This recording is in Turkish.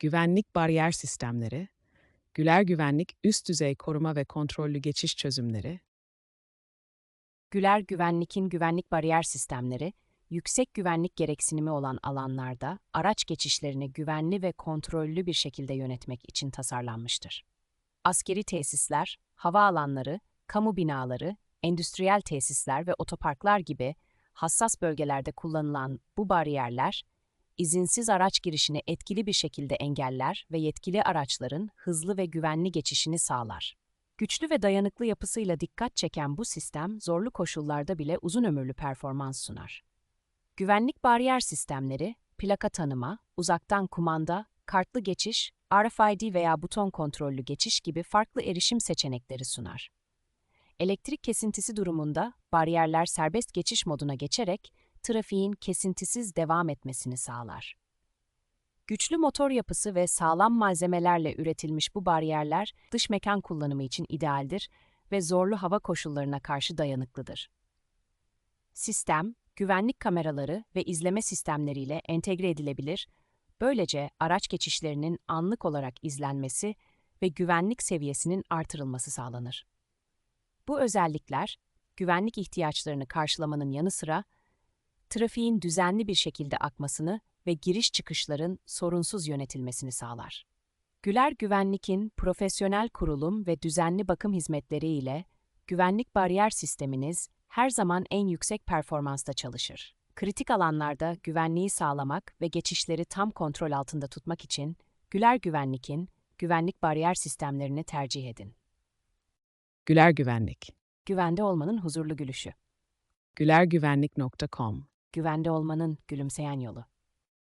güvenlik bariyer sistemleri, Güler Güvenlik üst düzey koruma ve kontrollü geçiş çözümleri, Güler Güvenlik'in güvenlik bariyer sistemleri, yüksek güvenlik gereksinimi olan alanlarda araç geçişlerini güvenli ve kontrollü bir şekilde yönetmek için tasarlanmıştır. Askeri tesisler, havaalanları, kamu binaları, endüstriyel tesisler ve otoparklar gibi hassas bölgelerde kullanılan bu bariyerler, izinsiz araç girişini etkili bir şekilde engeller ve yetkili araçların hızlı ve güvenli geçişini sağlar. Güçlü ve dayanıklı yapısıyla dikkat çeken bu sistem zorlu koşullarda bile uzun ömürlü performans sunar. Güvenlik bariyer sistemleri, plaka tanıma, uzaktan kumanda, kartlı geçiş, RFID veya buton kontrollü geçiş gibi farklı erişim seçenekleri sunar. Elektrik kesintisi durumunda bariyerler serbest geçiş moduna geçerek trafiğin kesintisiz devam etmesini sağlar. Güçlü motor yapısı ve sağlam malzemelerle üretilmiş bu bariyerler dış mekan kullanımı için idealdir ve zorlu hava koşullarına karşı dayanıklıdır. Sistem, güvenlik kameraları ve izleme sistemleriyle entegre edilebilir, böylece araç geçişlerinin anlık olarak izlenmesi ve güvenlik seviyesinin artırılması sağlanır. Bu özellikler, güvenlik ihtiyaçlarını karşılamanın yanı sıra, trafiğin düzenli bir şekilde akmasını ve giriş çıkışların sorunsuz yönetilmesini sağlar. Güler Güvenlik'in profesyonel kurulum ve düzenli bakım hizmetleri ile güvenlik bariyer sisteminiz her zaman en yüksek performansta çalışır. Kritik alanlarda güvenliği sağlamak ve geçişleri tam kontrol altında tutmak için Güler Güvenlik'in güvenlik bariyer sistemlerini tercih edin. Güler Güvenlik, Güvende olmanın huzurlu gülüşü. gülergüvenlik.com Güvende olmanın gülümseyen yolu.